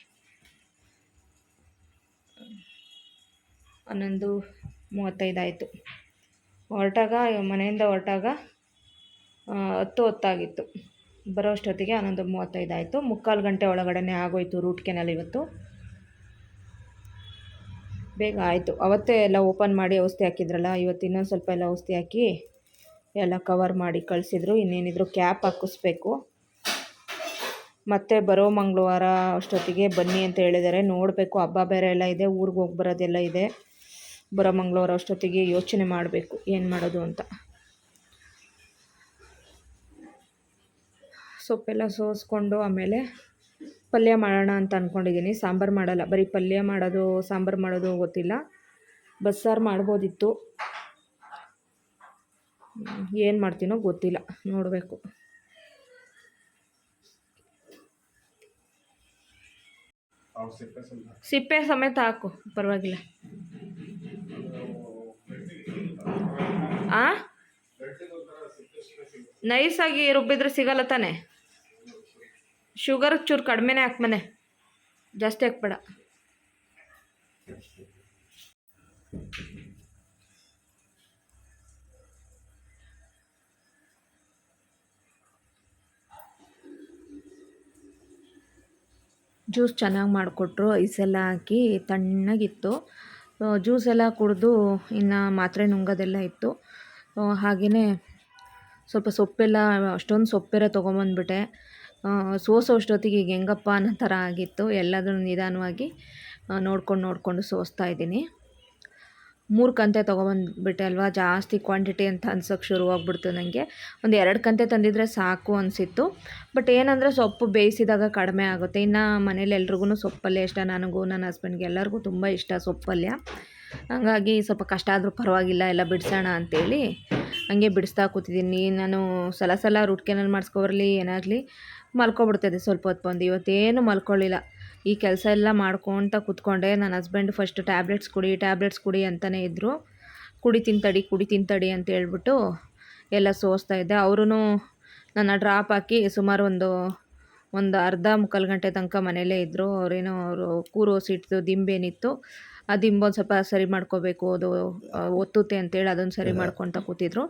ಹನ್ನೊಂದು ಮೂವತ್ತೈದು ಆಯಿತು. ಹೊರಟಾಗ ಮನೆಯಿಂದ ಹೊರಟಾಗ ಹತ್ತು ಹೊತ್ತಾಗಿತ್ತು. ಬರೋ ಅಷ್ಟೊತ್ತಿಗೆ ಹನ್ನೊಂದು ಮೂವತ್ತೈದು ಆಯಿತು. ಮುಕ್ಕಾಲು ಗಂಟೆ ಒಳಗಡೆ ಆಗೋಯ್ತು ರೂಟ್ ಕೆನಲ್ ಇವತ್ತು. ಬೇಗ ಆಯಿತು. ಅವತ್ತೇ ಎಲ್ಲ ಓಪನ್ ಮಾಡಿ ಔಷಧಿ ಹಾಕಿದ್ರಲ್ಲ, ಇವತ್ತು ಇನ್ನೊಂದು ಸ್ವಲ್ಪ ಎಲ್ಲ ಔಷಧಿ ಹಾಕಿ ಎಲ್ಲ ಕವರ್ ಮಾಡಿ ಕಳಿಸಿದ್ರು. ಇನ್ನೇನಿದ್ರು ಕ್ಯಾಪ್ ಹಾಕಿಸ್ಬೇಕು. ಮತ್ತೆ ಬರೋ ಮಂಗಳವಾರ ಅಷ್ಟೊತ್ತಿಗೆ ಬನ್ನಿ ಅಂತ ಹೇಳಿದ್ದಾರೆ. ನೋಡಬೇಕು, ಹಬ್ಬ ಬೇರೆ ಎಲ್ಲ ಇದೆ, ಊರಿಗೆ ಹೋಗಿ ಬರೋದೆಲ್ಲ ಇದೆ. ಬರೋ ಮಂಗಳವಾರ ಅಷ್ಟೊತ್ತಿಗೆ ಯೋಚನೆ ಮಾಡಬೇಕು, ಏನು ಮಾಡೋದು ಅಂತ. ಸೊಪ್ಪೆಲ್ಲ ಸೋಸ್ಕೊಂಡು ಆಮೇಲೆ ಪಲ್ಯ ಮಾಡೋಣ ಅಂತ ಅಂದ್ಕೊಂಡಿದ್ದೀನಿ ಸಾಂಬಾರು ಮಾಡಲ್ಲ, ಬರೀ ಪಲ್ಯ ಮಾಡೋದು, ಸಾಂಬಾರು ಮಾಡೋದು ಗೊತ್ತಿಲ್ಲ. ಬಸ್ಸಾರು ಮಾಡ್ಬೋದಿತ್ತು. ಏನು ಮಾಡ್ತೀನೋ ಗೊತ್ತಿಲ್ಲ, ನೋಡಬೇಕು. ಸಿಪ್ಪೆ ಸಮೇತ ಹಾಕು, ಪರವಾಗಿಲ್ಲ. ಆ? ನೈಸಾಗಿ ರುಬ್ಬಿದ್ರೆ ಸಿಗಲ್ಲ ತಾನೆ. ಶುಗರ್ ಚೂರು ಕಡಿಮೆನೇ ಹಾಕ್ಮನೆ ಜಾಸ್ತಿ ಹಾಕ್ಬೇಡ. ಜ್ಯೂಸ್ ಚೆನ್ನಾಗಿ ಮಾಡಿಕೊಟ್ರು, ಐಸೆಲ್ಲ ಹಾಕಿ ತಣ್ಣಗಿತ್ತು. ಜ್ಯೂಸ್ ಎಲ್ಲ ಕುಡಿದು ಇನ್ನು ಮಾತ್ರೆ ನುಂಗೋದೆಲ್ಲ ಇತ್ತು. ಹಾಗೆಯೇ ಸ್ವಲ್ಪ ಸೊಪ್ಪೆಲ್ಲ, ಅಷ್ಟೊಂದು ಸೊಪ್ಪೆಲ್ಲ ತೊಗೊಂಬಂದ್ಬಿಟ್ಟೆ. ಸೋಸೋ ಅಷ್ಟೊತ್ತಿಗೆ ಈಗ ಹೆಂಗಪ್ಪ ಅನ್ನೋ ಥರ ಆಗಿತ್ತು. ಎಲ್ಲದನ್ನು ನಿಧಾನವಾಗಿ ನೋಡ್ಕೊಂಡು ನೋಡಿಕೊಂಡು ಸೋಸ್ತಾ ಇದ್ದೀನಿ. ಮೂರು ಕಂತೆ ತೊಗೊಬಂದ್ಬಿಟ್ಟೆ ಅಲ್ವಾ? ಜಾಸ್ತಿ ಕ್ವಾಂಟಿಟಿ ಅಂತ ಅನ್ಸೋಕ್ಕೆ ಶುರುವಾಗ್ಬಿಡ್ತು ನನಗೆ ಒಂದು ಎರಡು ಕಂತೆ ತಂದಿದ್ರೆ ಸಾಕು ಅನಿಸಿತ್ತು. ಬಟ್ ಏನಂದರೆ ಸೊಪ್ಪು ಬೇಯಿಸಿದಾಗ ಕಡಿಮೆ ಆಗುತ್ತೆ. ಇನ್ನು ಮನೇಲಿ ಎಲ್ರಿಗೂ ಸೊಪ್ಪಲ್ಲೇ ಇಷ್ಟ. ನನಗೂ, ನನ್ನ ಹಸ್ಬೆಂಡ್ಗೆ ಎಲ್ಲರಿಗೂ ತುಂಬ ಇಷ್ಟ ಸೊಪ್ಪಲ್ಯ ಹಾಗಾಗಿ ಸ್ವಲ್ಪ ಕಷ್ಟ ಆದರೂ ಪರವಾಗಿಲ್ಲ, ಎಲ್ಲ ಬಿಡಿಸೋಣ ಅಂತೇಳಿ ಹಂಗೆ ಬಿಡಿಸ್ತಾ ಕೂತಿದ್ದೀನಿ. ನಾನು ಸಲ ಸಲ ರೂಟ್ ಕೆನಲ್ ಏನಾಗಲಿ ಮಲ್ಕೊಬಿಡ್ತದೆ ಸ್ವಲ್ಪ ಹೊತ್ತು ಬಂದು. ಇವತ್ತೇನು ಮಲ್ಕೊಳ್ಳಿಲ್ಲ ಈ ಕೆಲಸ ಎಲ್ಲ ಮಾಡ್ಕೊತ ಕೂತ್ಕೊಂಡೆ. ನನ್ನ ಹಸ್ಬೆಂಡ್ ಫಸ್ಟ್ ಟ್ಯಾಬ್ಲೆಟ್ಸ್ ಕುಡಿ ಟ್ಯಾಬ್ಲೆಟ್ಸ್ ಕುಡಿ ಅಂತಲೇ ಇದ್ದರು ಕುಡಿ ತಿಂತಡಿ ಕುಡಿ ತಿಂತಡಿ ಅಂತ ಹೇಳ್ಬಿಟ್ಟು ಎಲ್ಲ ಸೋಸ್ತಾ ಇದ್ದೆ. ಅವರೂ ನನ್ನ ಡ್ರಾಪ್ ಹಾಕಿ ಸುಮಾರು ಒಂದು ಒಂದು ಅರ್ಧ ಮುಕ್ಕಾಲು ಗಂಟೆ ತನಕ ಮನೇಲೇ ಇದ್ದರು ಅವರೇನೋ ಅವರು ಕೂರೋ ಸಿಟ್ಟು ದಿಂಬೇನಿತ್ತು ಆ ದಿಂಬೊಂದು ಸ್ವಲ್ಪ ಸರಿ ಮಾಡ್ಕೋಬೇಕು ಅದು ಒತ್ತುತ್ತೆ ಅಂತೇಳಿ ಅದನ್ನು ಸರಿ ಮಾಡ್ಕೊತ ಕೂತಿದ್ರು.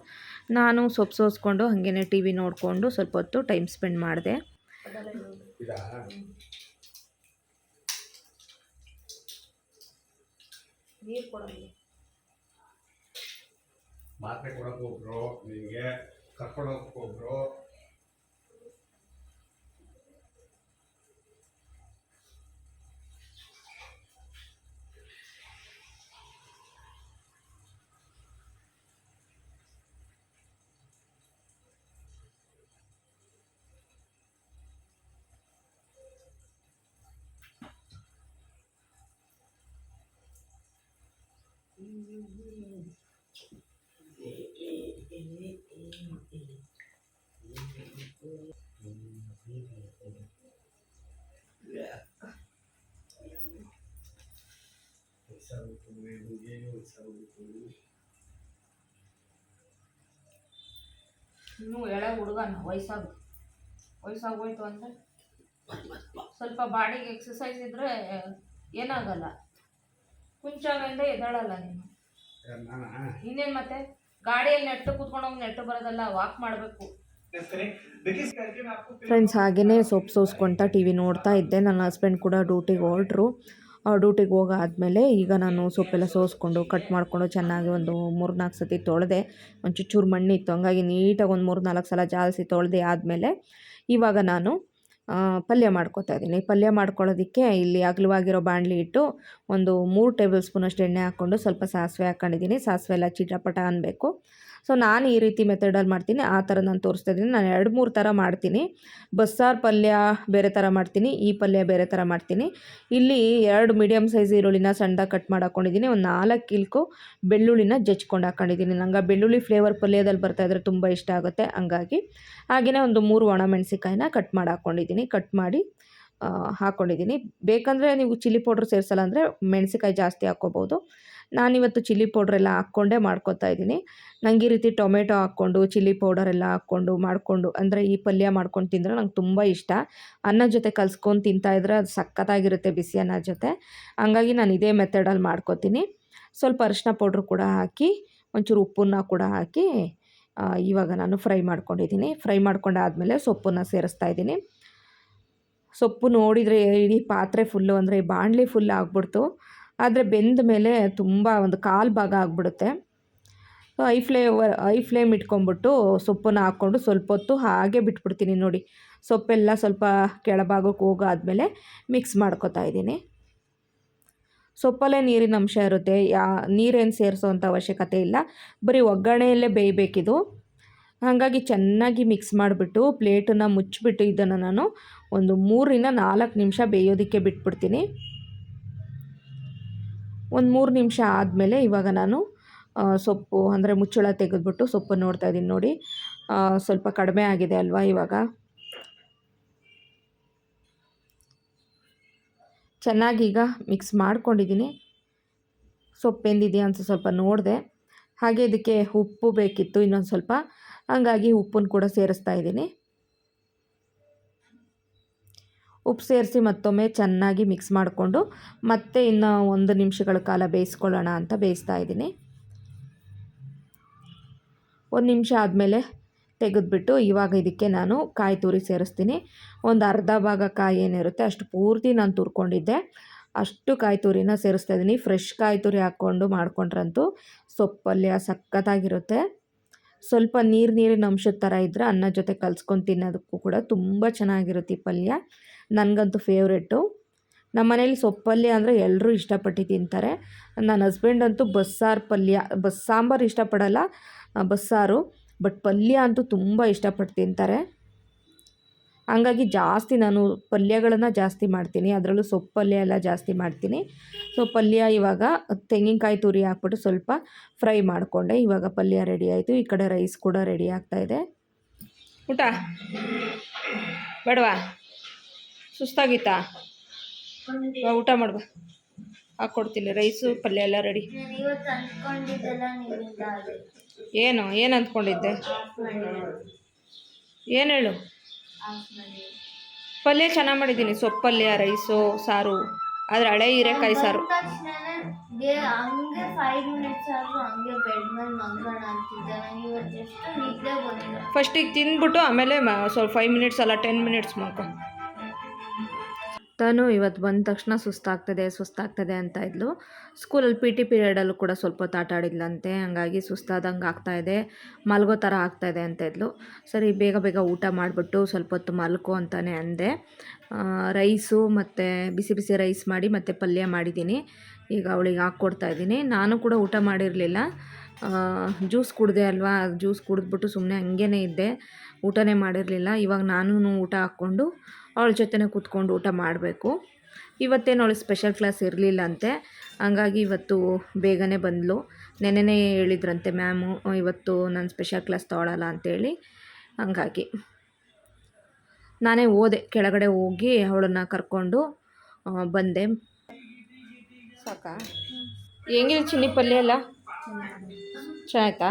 ನಾನು ಸೊಪ್ಪು ಸೋಸ್ಕೊಂಡು ಹಾಗೇನೆ ಟಿ ವಿ ನೋಡಿಕೊಂಡು ಸ್ವಲ್ಪ ಹೊತ್ತು ಟೈಮ್ ಸ್ಪೆಂಡ್ ಮಾಡಿದೆ. ನೀರು ಕೊಡೋದು. ಮಾತ್ರೆ ಕೊಡೋಕ್ಕೊಬ್ರು ನಿಮಗೆ ನಿನಗೆ ಇನ್ನೂ ಎಳೆ ಹುಡುಗನ ವಯಸ್ಸಾಗ ವಯಸ್ಸಾಗೋಯ್ತು ಅಂದರೆ ಸ್ವಲ್ಪ ಬಾಡಿಗೆ ಎಕ್ಸಸೈಸ್ ಇದ್ದರೆ ಏನಾಗಲ್ಲ. ಕುಂಚಾಗಿಂದ ಎದ್ದಾಳಲ್ಲ ನೀನು. ಇನ್ನೇನು ಮತ್ತೆ? ಗಾಡಿಯಲ್ಲಿ ನೆಟ್ಟು ಕೂತ್ಕೊಂಡು ಹೋಗಿ ನೆಟ್ಟು ಬರೋದಲ್ಲ ವಾಕ್ ಮಾಡಬೇಕು. ಫ್ರೆಂಡ್ಸ್ ಹಾಗೆಯೇ ಸೊಪ್ಪು ಸೋಸ್ಕೊತ ಟಿ ವಿ ನೋಡ್ತಾ ಇದ್ದೆ. ನನ್ನ ಹಸ್ಬೆಂಡ್ ಕೂಡ ಡ್ಯೂಟಿಗೆ ಹೊರಟ್ರು. ಡ್ಯೂಟಿಗೆ ಹೋಗಾದ್ಮೇಲೆ ಈಗ ನಾನು ಸೊಪ್ಪೆಲ್ಲ ಸೋಸ್ಕೊಂಡು ಕಟ್ ಮಾಡಿಕೊಂಡು ಚೆನ್ನಾಗಿ ಒಂದು ಮೂರು ನಾಲ್ಕು ಸತಿ ತೊಳೆದೆ, ಒಂದು ಚೂರು ಮಣ್ಣಿತ್ತು ಹಂಗಾಗಿ ನೀಟಾಗಿ ಒಂದು ಮೂರು ನಾಲ್ಕು ಸಲ ಜಾಲಿಸಿ ತೊಳೆದೆ ಆದಮೇಲೆ ಇವಾಗ ನಾನು ಪಲ್ಯ ಮಾಡ್ಕೊತಾ ಇದ್ದೀನಿ. ಪಲ್ಯ ಮಾಡ್ಕೊಳ್ಳೋದಕ್ಕೆ ಇಲ್ಲಿ ಅಗಲವಾಗಿರೋ ಬಾಣಲಿ ಇಟ್ಟು ಒಂದು ಮೂರು ಟೇಬಲ್ ಸ್ಪೂನಷ್ಟು ಎಣ್ಣೆ ಹಾಕ್ಕೊಂಡು ಸ್ವಲ್ಪ ಸಾಸಿವೆ ಹಾಕ್ಕೊಂಡಿದ್ದೀನಿ ಸಾಸಿವೆ ಎಲ್ಲ ಚಿಟಪಟ ಅನ್ನಬೇಕು ಸೊ ನಾನು ಈ ರೀತಿ ಮೆಥಡಲ್ಲಿ ಮಾಡ್ತೀನಿ, ಆ ಥರ ನಾನು ತೋರಿಸ್ತಾ ಇದ್ದೀನಿ. ನಾನು ಎರಡು ಮೂರು ಥರ ಮಾಡ್ತೀನಿ. ಬಸ್ಸಾರು ಪಲ್ಯ ಬೇರೆ ಥರ ಮಾಡ್ತೀನಿ, ಈ ಪಲ್ಯ ಬೇರೆ ಥರ ಮಾಡ್ತೀನಿ. ಇಲ್ಲಿ ಎರಡು ಮೀಡಿಯಮ್ ಸೈಜ್ ಈರುಳ್ಳಿನ ಸಣ್ಣದಾಗಿ ಕಟ್ ಮಾಡಿ ಹಾಕ್ಕೊಂಡಿದ್ದೀನಿ ಒಂದು ನಾಲ್ಕು ಕಿಲ್ಕು ಬೆಳ್ಳುಳ್ಳಿನ ಜಜ್ಕೊಂಡು ಹಾಕ್ಕೊಂಡಿದ್ದೀನಿ ನಂಗೆ ಬೆಳ್ಳುಳ್ಳಿ ಫ್ಲೇವರ್ ಪಲ್ಯದಲ್ಲಿ ಬರ್ತಾ ಇದ್ರೆ ತುಂಬ ಇಷ್ಟ ಆಗುತ್ತೆ, ಹಂಗಾಗಿ. ಹಾಗೆಯೇ ಒಂದು ಮೂರು ಒಣಮೆಣಸಿಕಾಯಿನ ಕಟ್ ಮಾಡಿ ಹಾಕ್ಕೊಂಡಿದ್ದೀನಿ ಕಟ್ ಮಾಡಿ ಹಾಕ್ಕೊಂಡಿದ್ದೀನಿ ಬೇಕಂದರೆ ನೀವು ಚಿಲ್ಲಿ ಪೌಡ್ರ್ ಸೇರಿಸಲ್ಲ ಅಂದರೆ ಮೆಣಸಿಕಾಯಿ ಜಾಸ್ತಿ ಹಾಕ್ಕೋಬೋದು. ನಾನಿವತ್ತು ಚಿಲ್ಲಿ ಪೌಡ್ರೆಲ್ಲ ಹಾಕ್ಕೊಂಡೇ ಮಾಡ್ಕೊತಾ ಇದ್ದೀನಿ. ನಂಗೆ ಈ ರೀತಿ ಟೊಮೆಟೊ ಹಾಕ್ಕೊಂಡು, ಚಿಲ್ಲಿ ಪೌಡರ್ ಎಲ್ಲ ಹಾಕ್ಕೊಂಡು, ಮಾಡಿಕೊಂಡು, ಅಂದರೆ ಈ ಪಲ್ಯ ಮಾಡ್ಕೊಂಡು ತಿಂದರೆ ನಂಗೆ ತುಂಬ ಇಷ್ಟ. ಅನ್ನ ಜೊತೆ ಕಲ್ಸ್ಕೊಂಡು ತಿಂತಾಯಿದ್ರೆ ಅದು ಸಖತ್ತಾಗಿರುತ್ತೆ ಬಿಸಿ ಅನ್ನ ಜೊತೆ. ಹಂಗಾಗಿ ನಾನು ಇದೇ ಮೆಥಡಲ್ಲಿ ಮಾಡ್ಕೊತೀನಿ. ಸ್ವಲ್ಪ ಅರಿಶಿನ ಪೌಡ್ರ್ ಕೂಡ ಹಾಕಿ, ಒಂಚೂರು ಉಪ್ಪನ್ನ ಕೂಡ ಹಾಕಿ ಇವಾಗ ನಾನು ಫ್ರೈ ಮಾಡ್ಕೊಂಡಿದ್ದೀನಿ. ಫ್ರೈ ಮಾಡ್ಕೊಂಡಾದಮೇಲೆ ಸೊಪ್ಪನ್ನು ಸೇರಿಸ್ತಾ ಇದ್ದೀನಿ. ಸೊಪ್ಪು ನೋಡಿದರೆ ಇಡೀ ಪಾತ್ರೆ ಫುಲ್ಲು ಅಂದರೆ ಬಾಣಲಿ ಫುಲ್ ಆಗ್ಬಿಡ್ತು. ಆದರೆ ಬೆಂದ ಮೇಲೆ ತುಂಬ ಒಂದು ಕಾಲು ಭಾಗ ಆಗಿಬಿಡುತ್ತೆ. ಐ ಫ್ಲೇವರ್ ಐ ಫ್ಲೇಮ್ ಇಟ್ಕೊಂಬಿಟ್ಟು ಸೊಪ್ಪನ್ನು ಹಾಕ್ಕೊಂಡು ಸ್ವಲ್ಪ ಹೊತ್ತು ಹಾಗೆ ಬಿಟ್ಬಿಡ್ತೀನಿ ನೋಡಿ. ಸೊಪ್ಪೆಲ್ಲ ಸ್ವಲ್ಪ ಕೆಳಭಾಗಕ್ಕೆ ಹೋಗಾದಮೇಲೆ ಮಿಕ್ಸ್ ಮಾಡ್ಕೊತಾ ಇದ್ದೀನಿ. ಸೊಪ್ಪಲ್ಲೇ ನೀರಿನ ಅಂಶ ಇರುತ್ತೆ. ಯಾ ನೀರೇನು ಸೇರಿಸೋವಂಥ ಅವಶ್ಯಕತೆ ಇಲ್ಲ. ಬರೀ ಒಗ್ಗರಣೆಯಲ್ಲೇ ಬೇಯಬೇಕಿದು. ಹಾಗಾಗಿ ಚೆನ್ನಾಗಿ ಮಿಕ್ಸ್ ಮಾಡಿಬಿಟ್ಟು ಪ್ಲೇಟನ್ನು ಮುಚ್ಚಿಬಿಟ್ಟು ಇದನ್ನು ನಾನು ಒಂದು ಮೂರರಿಂದ ನಾಲ್ಕು ನಿಮಿಷ ಬೇಯೋದಕ್ಕೆ ಬಿಟ್ಬಿಡ್ತೀನಿ. ಒಂದು ಮೂರು ನಿಮಿಷ ಆದಮೇಲೆ ಇವಾಗ ನಾನು ಸೊಪ್ಪು ಅಂದರೆ ಮುಚ್ಚಳ ತೆಗೆದ್ಬಿಟ್ಟು ಸೊಪ್ಪು ನೋಡ್ತಾ ಇದ್ದೀನಿ ನೋಡಿ. ಸ್ವಲ್ಪ ಕಡಿಮೆ ಆಗಿದೆ ಅಲ್ವಾ ಇವಾಗ? ಚೆನ್ನಾಗಿ ಈಗ ಮಿಕ್ಸ್ ಮಾಡ್ಕೊಂಡಿದ್ದೀನಿ. ಸೊಪ್ಪು ಎಂದಿದೆಯಾ ಅಂತ ಸ್ವಲ್ಪ ನೋಡಿದೆ. ಹಾಗೆ ಇದಕ್ಕೆ ಉಪ್ಪು ಬೇಕಿತ್ತು, ಇನ್ನೊಂದು ಸ್ವಲ್ಪ ಹಂಗಾಗಿ ಉಪ್ಪನ್ನು ಕೂಡ ಸೇರಿಸ್ತಾ ಇದ್ದೀನಿ. ಉಪ್ಪು ಸೇರಿಸಿ ಮತ್ತೊಮ್ಮೆ ಚೆನ್ನಾಗಿ ಮಿಕ್ಸ್ ಮಾಡಿಕೊಂಡು ಮತ್ತೆ ಇನ್ನು ಒಂದು ನಿಮಿಷಗಳ ಕಾಲ ಬೇಯಿಸ್ಕೊಳ್ಳೋಣ ಅಂತ ಬೇಯಿಸ್ತಾ ಇದ್ದೀನಿ. ಒಂದು ನಿಮಿಷ ಆದಮೇಲೆ ತೆಗೆದುಬಿಟ್ಟು ಇವಾಗ ಇದಕ್ಕೆ ನಾನು ಕಾಯಿ ತುರಿ ಸೇರಿಸ್ತೀನಿ. ಒಂದು ಅರ್ಧ ಭಾಗ ಕಾಯಿ ಏನಿರುತ್ತೆ ಅಷ್ಟು ಪೂರ್ತಿ ನಾನು ತುರ್ಕೊಂಡಿದ್ದೆ. ಅಷ್ಟು ಕಾಯಿ ತುರಿನ ಸೇರಿಸ್ತಾ ಇದ್ದೀನಿ. ಫ್ರೆಶ್ ಕಾಯಿ ತುರಿ ಹಾಕ್ಕೊಂಡು ಮಾಡಿಕೊಂಡ್ರಂತೂ ಸೊಪ್ಪಲ್ಯ ಸಖತ್ತಾಗಿರುತ್ತೆ. ಸ್ವಲ್ಪ ನೀರು ನೀರಿನ ಅಂಶದ ಥರ ಇದ್ದರೆ ಅನ್ನ ಜೊತೆ ಕಲ್ಸ್ಕೊಂಡು ತಿನ್ನೋದಕ್ಕೂ ಕೂಡ ತುಂಬ ಚೆನ್ನಾಗಿರುತ್ತೆ ಈ ಪಲ್ಯ. ನನಗಂತೂ ಫೇವ್ರೇಟು ನಮ್ಮ ಮನೇಲಿ ಸೊಪ್ಪಲ್ಯ ಅಂದರೆ ಎಲ್ಲರೂ ಇಷ್ಟಪಟ್ಟು ತಿಂತಾರೆ. ನನ್ನ ಹಸ್ಬೆಂಡ್ ಅಂತೂ ಬಸ್ಸಾರು ಪಲ್ಯ ಬಸ್ ಸಾಂಬಾರು ಇಷ್ಟಪಡಲ್ಲ, ಬಸ್ಸಾರು. ಬಟ್ ಪಲ್ಯ ಅಂತೂ ತುಂಬ ಇಷ್ಟಪಟ್ಟು ತಿಂತಾರೆ. ಹಂಗಾಗಿ ಜಾಸ್ತಿ ನಾನು ಪಲ್ಯಗಳನ್ನು ಜಾಸ್ತಿ ಮಾಡ್ತೀನಿ. ಅದರಲ್ಲೂ ಸೊಪ್ಪು ಪಲ್ಯ ಎಲ್ಲ ಜಾಸ್ತಿ ಮಾಡ್ತೀನಿ. ಸೊ ಪಲ್ಯ ಇವಾಗ ತೆಂಗಿನಕಾಯಿ ತುರಿ ಹಾಕ್ಬಿಟ್ಟು ಸ್ವಲ್ಪ ಫ್ರೈ ಮಾಡಿಕೊಂಡೆ. ಇವಾಗ ಪಲ್ಯ ರೆಡಿ ಆಯಿತು. ಈ ಕಡೆ ರೈಸ್ ಕೂಡ ರೆಡಿ ಆಗ್ತಾಯಿದೆ ಊಟ? ಬೇಡವಾ? ಸುಸ್ತಾಗಿತ್ತಾ? ಊಟ ಮಾಡುವ ಹಾಕ್ಕೊಡ್ತೀನಿ ರೈಸು ಪಲ್ಯ ಎಲ್ಲ ರೆಡಿ ಏನು? ಏನು ಅಂದ್ಕೊಂಡಿದ್ದೆ? ಏನು ಹೇಳು? ಪಲ್ಯ ಚೆನ್ನಾಗಿ ಮಾಡಿದ್ದೀನಿ. ಸೊಪ್ಪು ಪಲ್ಯ ರೈಸು ಸಾರು. ಆದರೆ ಹಳೆ ಹೀರೆಕಾಯಿ ಸಾರು. ಬಂದ ತಕ್ಷಣನೇ ದೇ ಹಂಗೆ ಫೈವ್ ಮಿನಿಟ್ಸ್ ಆದರೂ ಹಂಗೆ ಬೆಡ್ ಮೇಲೆ ಮಲ್ಗೋಣ ಅಂತಿದ್ದೆ. ನನಗೆ ಇವತ್ತು ಎಷ್ಟು ನಿದ್ದೆ ಬಂದಿಲ್ಲ ಫಸ್ಟಿಗೆ ತಿಂದ್ಬಿಟ್ಟು ಆಮೇಲೆ ಸ್ವಲ್ಪ ಫೈವ್ ಮಿನಿಟ್ಸ್ ಅಲ್ಲ ಟೆನ್ ಮಿನಿಟ್ಸ್ ಮಾಡ್ಕೊ ತಾನು ಇವತ್ತು ಬಂದ ತಕ್ಷಣ ಸುಸ್ತಾಗ್ತದೆ ಸುಸ್ತಾಗ್ತದೆ ಅಂತ ಇದ್ಲು. ಸ್ಕೂಲಲ್ಲಿ ಪಿ ಟಿ ಪೀರಿಯಡಲ್ಲೂ ಕೂಡ ಸ್ವಲ್ಪ ಹೊತ್ತು ಆಟ ಆಡಿದ್ಲಂತೆ. ಹಂಗಾಗಿ ಸುಸ್ತಾದಂಗೆ ಆಗ್ತಾಯಿದೆ ಮಲ್ಗೋ ಥರ ಆಗ್ತಾಯಿದೆ ಅಂತ ಇದ್ಲು. ಸರಿ, ಬೇಗ ಬೇಗ ಊಟ ಮಾಡಿಬಿಟ್ಟು ಸ್ವಲ್ಪ ಹೊತ್ತು ಮಲ್ಕೋ ಅಂತಾನೆ ಅಂದೆ. ರೈಸು ಮತ್ತು ಬಿಸಿ ಬಿಸಿ ರೈಸ್ ಮಾಡಿ ಮತ್ತು ಪಲ್ಯ ಮಾಡಿದ್ದೀನಿ. ಈಗ ಅವಳಿಗೆ ಹಾಕ್ಕೊಡ್ತಾ ಇದ್ದೀನಿ. ನಾನು ಕೂಡ ಊಟ ಮಾಡಿರಲಿಲ್ಲ. ಜ್ಯೂಸ್ ಕುಡಿದೆ ಅಲ್ವಾ? ಜ್ಯೂಸ್ ಕುಡಿದ್ಬಿಟ್ಟು ಸುಮ್ಮನೆ ಹಂಗೇ ಇದ್ದೆ. ಊಟನೇ ಮಾಡಿರಲಿಲ್ಲ. ಇವಾಗ ನಾನು ಊಟ ಹಾಕ್ಕೊಂಡು ಅವಳ ಜೊತೆನೇ ಕೂತ್ಕೊಂಡು ಊಟ ಮಾಡಬೇಕು. ಇವತ್ತೇನು ಅವಳು ಸ್ಪೆಷಲ್ ಕ್ಲಾಸ್ ಇರಲಿಲ್ಲ ಅಂತೆ ಹಂಗಾಗಿ ಇವತ್ತು ಬೇಗನೆ ಬಂದಳು ನೆನ್ನೆನೇ ಹೇಳಿದ್ರಂತೆ ಮ್ಯಾಮು ಇವತ್ತು ನಾನು ಸ್ಪೆಷಲ್ ಕ್ಲಾಸ್ ತೊಗೊಳಲ್ಲ ಅಂತೇಳಿ. ಹಂಗಾಗಿ ನಾನೇ ಓದೆ ಕೆಳಗಡೆ ಹೋಗಿ ಅವಳನ್ನು ಕರ್ಕೊಂಡು ಬಂದೆ. ಸಾಕಾ? ಹೆಂಗಿದೆ ಚಿನ್ನಿ ಪಲ್ಯ ಎಲ್ಲ. ಚೆನ್ನಾಯ್ತಾ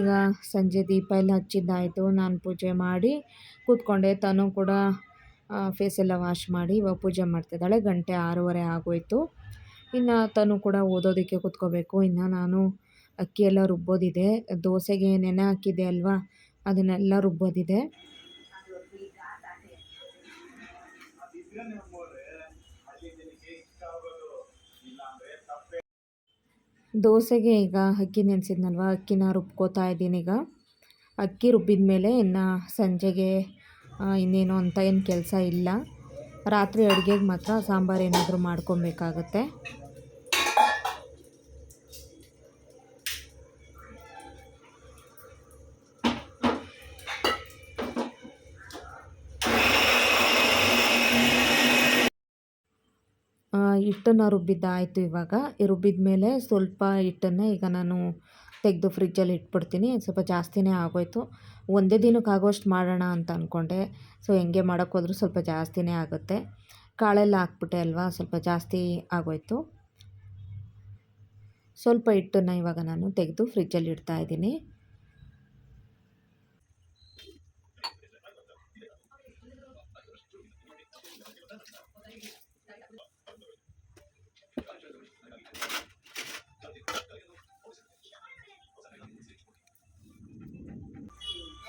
ಈಗ ಸಂಜೆ ದೀಪ ಎಲ್ಲ ಹಚ್ಚಿದ್ದಾಯಿತು, ನಾನು ಪೂಜೆ ಮಾಡಿ ಕೂತ್ಕೊಂಡೆ. ತಾನು ಕೂಡ ಫೇಸ್ ಎಲ್ಲ ವಾಶ್ ಮಾಡಿ ಇವಾಗ ಪೂಜೆ ಮಾಡ್ತಿದ್ದಾಳೆ ಗಂಟೆ ಆರೂವರೆ ಆಗೋಯ್ತು. ಇನ್ನು ತಾನು ಕೂಡ ಓದೋದಕ್ಕೆ ಕೂತ್ಕೋಬೇಕು. ಇನ್ನು ನಾನು ಅಕ್ಕಿ ಎಲ್ಲ ರುಬ್ಬೋದಿದೆ. ದೋಸೆಗೆ ನೆನೆ ಹಾಕಿದೆ ಅಲ್ವಾ? ಅದನ್ನೆಲ್ಲ ರುಬ್ಬೋದಿದೆ. ದೋಸೆಗೆ ಈಗ ಅಕ್ಕಿ ನೆನೆಸಿದ್ನಲ್ವ? ಅಕ್ಕಿನ ರುಬ್ಕೋತಾ ಇದ್ದೀನಿ ಈಗ. ಅಕ್ಕಿ ರುಬ್ಬಿದ ಮೇಲೆ ಇನ್ನು ಸಂಜೆಗೆ ಇನ್ನೇನು ಅಂತ ಏನು ಕೆಲಸ ಇಲ್ಲ. ರಾತ್ರಿ ಅಡುಗೆಗೆ ಮಾತ್ರ ಸಾಂಬಾರು ಏನಾದರೂ ಮಾಡ್ಕೊಬೇಕಾಗತ್ತೆ. ಹಿಟ್ಟನ್ನು ರುಬ್ಬಿದ್ದಾಯಿತು ಇವಾಗ. ರುಬ್ಬಿದ ಮೇಲೆ ಸ್ವಲ್ಪ ಹಿಟ್ಟನ್ನು ಈಗ ನಾನು ತೆಗೆದು ಫ್ರಿಜ್ಜಲ್ಲಿ ಇಟ್ಬಿಡ್ತೀನಿ. ಸ್ವಲ್ಪ ಜಾಸ್ತಿನೇ ಆಗೋಯ್ತು. ಒಂದೇ ದಿನಕ್ಕೆ ಆಗೋಷ್ಟು ಮಾಡೋಣ ಅಂತ ಅಂದ್ಕೊಂಡೆ ಸೊ, ಹೆಂಗೆ ಮಾಡೋಕ್ಕೆ ಹೋದ್ರೂ ಸ್ವಲ್ಪ ಜಾಸ್ತಿನೇ ಆಗುತ್ತೆ. ಕಾಳೆಲ್ಲ ಹಾಕ್ಬಿಟ್ಟೆ ಅಲ್ವಾ, ಸ್ವಲ್ಪ ಜಾಸ್ತಿ ಆಗೋಯ್ತು. ಸ್ವಲ್ಪ ಹಿಟ್ಟನ್ನು ಇವಾಗ ನಾನು ತೆಗೆದು ಫ್ರಿಜ್ಜಲ್ಲಿ ಇಡ್ತಾ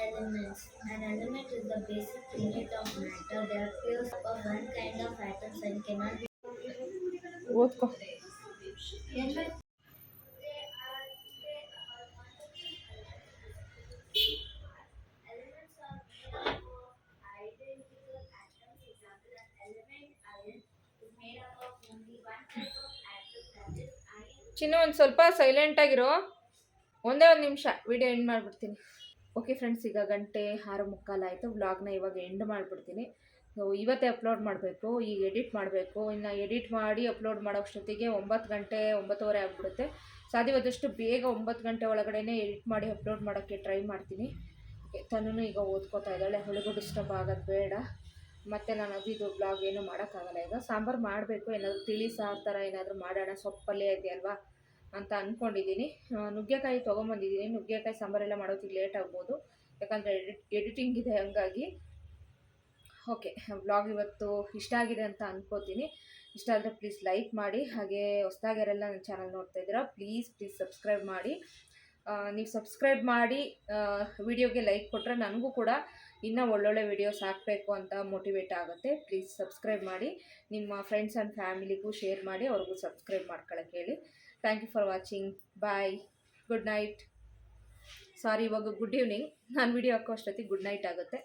Elements. An element is the basic unit of matter. They are pure of one kind of atoms and cannot be. ಓದ್ಕೊ. ಚಿನ್ನು ಒಂದು ಸ್ವಲ್ಪ ಸೈಲೆಂಟಾಗಿರೋ ಒಂದೇ ಒಂದು ನಿಮಿಷ ವಿಡಿಯೋ ಎಂಡ್ ಮಾಡಿಬಿಡ್ತೀನಿ ಓಕೆ ಫ್ರೆಂಡ್ಸ್ ಈಗ ಗಂಟೆ ಆರು ಮುಕ್ಕಾಲಾಯಿತು ವ್ಲಾಗ್ನ ಇವಾಗ ಎಂಡ್ ಮಾಡಿಬಿಡ್ತೀನಿ. ಸೊ ಇವತ್ತೇ ಅಪ್ಲೋಡ್ ಮಾಡಬೇಕು, ಈಗ ಎಡಿಟ್ ಮಾಡಬೇಕು. ಇನ್ನು ಎಡಿಟ್ ಮಾಡಿ ಅಪ್ಲೋಡ್ ಮಾಡೋಷ್ಟೊತ್ತಿಗೆ ಒಂಬತ್ತು ಗಂಟೆ, ಒಂಬತ್ತುವರೆ ಆಗಿಬಿಡುತ್ತೆ. ಸಾಧ್ಯವಾದಷ್ಟು ಬೇಗ ಒಂಬತ್ತು ಗಂಟೆ ಒಳಗಡೆನೇ ಎಡಿಟ್ ಮಾಡಿ ಅಪ್ಲೋಡ್ ಮಾಡೋಕ್ಕೆ ಟ್ರೈ ಮಾಡ್ತೀನಿ. ತನ್ನೂ ಈಗ ಓದ್ಕೋತಾ ಇದ್ದಾಳೆ. ಅವಳಿಗೂ ಡಿಸ್ಟರ್ಬ್ ಆಗೋದು ಬೇಡ. ಮತ್ತು ನಾನು ಅದು ಇದು ಬ್ಲಾಗ್ ಏನು ಮಾಡೋಕ್ಕಾಗಲ್ಲ. ಈಗ ಸಾಂಬಾರು ಮಾಡಬೇಕು. ಏನಾದರೂ ತಿಳಿ ಸಾರು ಥರ ಏನಾದರೂ ಮಾಡೋಣ. ಸೊಪ್ಪಲ್ಲೇ ಇದೆಯಲ್ವಾ? ಅಂತ ಅಂದ್ಕೊಂಡಿದ್ದೀನಿ ನುಗ್ಗೆಕಾಯಿ ತೊಗೊಂಬಂದಿದ್ದೀನಿ. ನುಗ್ಗೆಕಾಯಿ ಸಾಂಬಾರೆಲ್ಲ ಮಾಡೋದಕ್ಕೆ ಲೇಟ್ ಆಗ್ಬೋದು. ಯಾಕಂದರೆ ಎಡಿಟ್ ಎಡಿಟಿಂಗ್ ಇದೆ ಹಂಗಾಗಿ. ಓಕೆ ಬ್ಲಾಗ್ ಇವತ್ತು ಇಷ್ಟ ಆಗಿದೆ ಅಂತ ಅಂದ್ಕೋತೀನಿ ಇಷ್ಟ ಆದರೆ ಪ್ಲೀಸ್ ಲೈಕ್ ಮಾಡಿ. ಹಾಗೆ ಹೊಸ್ದಾಗ್ಯಾರೆಲ್ಲ ನನ್ನ ಚಾನಲ್ ನೋಡ್ತಾ ಇದ್ದೀರಾ ಪ್ಲೀಸ್ ಪ್ಲೀಸ್ ಸಬ್ಸ್ಕ್ರೈಬ್ ಮಾಡಿ. ನೀವು ಸಬ್ಸ್ಕ್ರೈಬ್ ಮಾಡಿ ವಿಡಿಯೋಗೆ ಲೈಕ್ ಕೊಟ್ಟರೆ ನನಗೂ ಕೂಡ ಇನ್ನೂ ಒಳ್ಳೊಳ್ಳೆ ವಿಡಿಯೋಸ್ ಹಾಕಬೇಕು ಅಂತ ಮೋಟಿವೇಟ್ ಆಗುತ್ತೆ. ಪ್ಲೀಸ್ ಸಬ್ಸ್ಕ್ರೈಬ್ ಮಾಡಿ. ನಿಮ್ಮ ಫ್ರೆಂಡ್ಸ್ ಆ್ಯಂಡ್ ಫ್ಯಾಮಿಲಿಗೂ ಶೇರ್ ಮಾಡಿ, ಅವ್ರಿಗೂ ಸಬ್ಸ್ಕ್ರೈಬ್ ಮಾಡ್ಕೊಳ್ಳೋಕ್ಕೆ ಹೇಳಿ. Thank you for watching bye good night sorry ಇವಾಗ ಗುಡ್ ಈವ್ನಿಂಗ್ ನಾನು ವಿಡಿಯೋ ಹಾಕೋ ಅಷ್ಟೊತ್ತಿಗೆ ಗುಡ್ ನೈಟ್ ಆಗುತ್ತೆ.